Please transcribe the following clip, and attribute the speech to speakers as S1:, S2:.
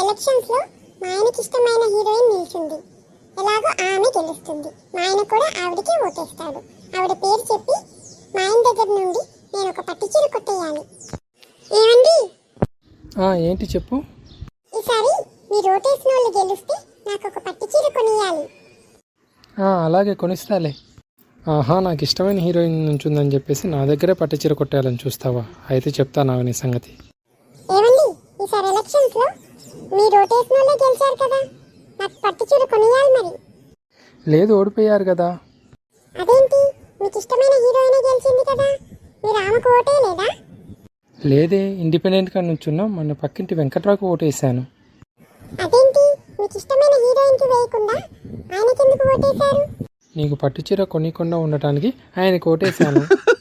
S1: ఎలక్షన్స్లో మా ఆయనకి ఇష్టమైన హీరోయిన్ నిల్చుంది. ఎలాగో ఆమె గెలుస్తుంది. మా ఆయన కూడా ఆవిడకి ఓటేస్తాడు. ఆవిడ పేరు చెప్పి మా ఆయన దగ్గర నుండి నేను ఒక పట్టు చీర కొట్టేయాలి. ఏమండి?
S2: ఆ, ఏంటి చెప్పు?
S1: ఈసారి మీరు ఓటేసిన వాళ్ళు గెలిస్తే నాకు ఒక పట్టు చీర కొనియాలి.
S2: ఆ, అలాగే కొనిస్తాలే. ఆహా నాకు ఇష్టమైన హీరోయిన్ ఉంచుందని చెప్పేసి నా దగ్గరే పట్టుచీర కొట్టేయాలని చూస్తావా? అయితే చెప్తాను ఆమె నీ సంగతి.
S1: ఈసారి ఎలక్షన్స్లో మీరు ఓటేసిన వాళ్ళే గెలిచారు కదా. నాకు పట్టు చీర కొనియాలి మరి.
S2: లేదు ఓడిపోయారు కదా.
S1: అదేంటి? మీకు ఇష్టమైన హీరోయిన్ గెలిచింది కదా. మీరు ఆమెకు ఓటే లేదా?
S2: లేదే ఇండిపెండెంట్గా నుంచున్నా. మన పక్కింటి వెంకట్రావుకు ఓటేసాను
S1: అదేంటి? మీకు ఇష్టమైన హీరోయిన్కి వేయకుండా ఆయనకెందుకు ఓటేశారు?
S2: నీకు పట్టుచీర కొనికుండా ఉండటానికి ఆయనకు ఓటేసాను